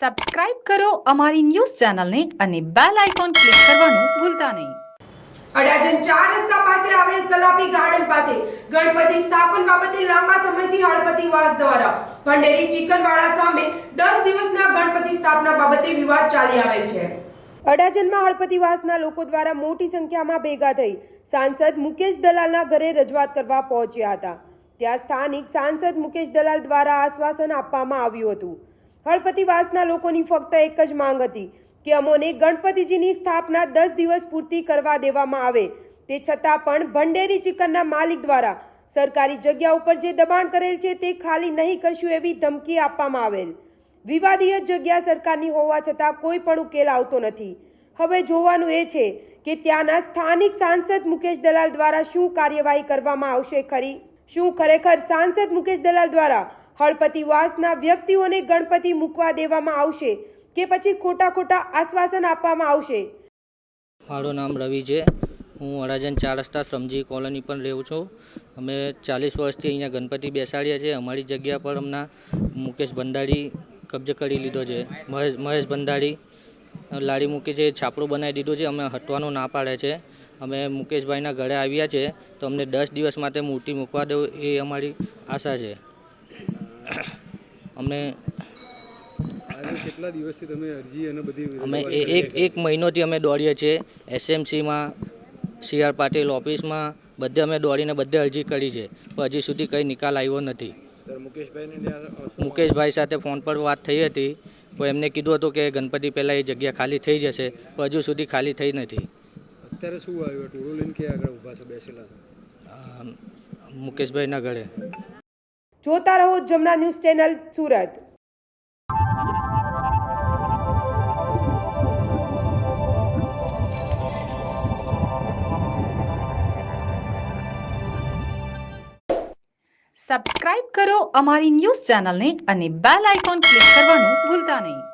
Subscribe કરો અમારી news ચેનલને અને બેલ આઇકોન ક્લિક કરવાનું ભૂલતા નહીં. અડાજણ ચાર રસ્તા પાસે આવેલ કલાપી ગાર્ડન પાસે ગણપતિ સ્થાપન બાબતે લાંબા સમયથી હળપતિ વાસ દ્વારા ભંડેરી ચિકનવાડા સામે દસ દિવસના ગણપતિ સ્થાપના બાબતે વિવાદ ચાલી આવેલ છે. અડાજણમાં હળપતિ વાસના લોકો દ્વારા મોટી સંખ્યામાં ભેગા થઈ સાંસદ મુકેશ દલાલના ઘરે રજૂઆત કરવા પહોંચ્યા હતા. ત્યાં સ્થાનિક સાંસદ મુકેશ દલાલ દ્વારા આશ્વાસન આપવામાં આવ્યું હતું. હળપતિ વાસના લોકોની ફક્ત એક જ માંગ હતી કે અમોને ગણપતિજીની સ્થાપના દસ દિવસ પૂરતી કરવા દેવામાં આવે. તે છતાં પણ ભંડેરી ચિકનના માલિક દ્વારા સરકારી જગ્યા ઉપર જે દબાણ કરેલ છે તે ખાલી નહીં કરશું એવી ધમકી આપવામાં આવેલ. વિવાદીય જગ્યા સરકારની હોવા છતાં કોઈ પણ ઉકેલ આવતો નથી. હવે જોવાનું એ છે કે ત્યાંના સ્થાનિક સાંસદ મુકેશ દલાલ દ્વારા શું કાર્યવાહી કરવામાં આવશે ખરી? શું ખરેખર સાંસદ મુકેશ દલાલ દ્વારા હળપતિ વાસના વ્યક્તિઓને ગણપતિ મૂકવા દેવામાં આવશે કે પછી ખોટા ખોટા આશ્વાસન આપવામાં આવશે? મારું નામ રવિ છે. હું અડાજન ચાર રસ્તા શ્રમજી કોલોની પણ રહું છું. અમે ચાલીસ વર્ષથી અહીંયા ગણપતિ બેસાડ્યા છે અમારી જગ્યા પર હમણાં મુકેશ ભંડારી કબજે કરી લીધો છે. મહેશ મહેશ ભંડારી લારી મૂકી છે છાપરું બનાવી દીધું છે. અમે હટવાનું ના પાડે છે. અમે મુકેશભાઈના ઘરે આવ્યા છે. તો અમને દસ દિવસ માટે મૂર્તિ મૂકવા દેવું એ અમારી આશા છે. અમને કેટલા દિવસથી તમે અરજી અને બધી અમે એક એક મહિનોથી અમે દોડીએ છીએ એસએમસીમાં સી આર પાટીલ ઓફિસમાં બધે અમે દોડીને બધે અરજી કરી છે. પણ હજી સુધી કંઈ નિકાલ આવ્યો નથી. મુકેશભાઈ સાથે ફોન પર વાત થઈ હતી તો એમને કીધું હતું કે ગણપતિ પહેલાં એ જગ્યા ખાલી થઈ જશે પણ હજુ સુધી ખાલી થઈ નથી. અત્યારે શું આવ્યું? ટોળું લઈને ક્યાં આગળ ઊભા છે? બેસેલા મુકેશભાઈના ઘરે. જોતા રહો Jamna news channel Surat. Subscribe કરો અમારી ન્યૂઝ ચેનલને અને બેલ આઇકોન ક્લિક કરવાનું ભૂલતા નહીં.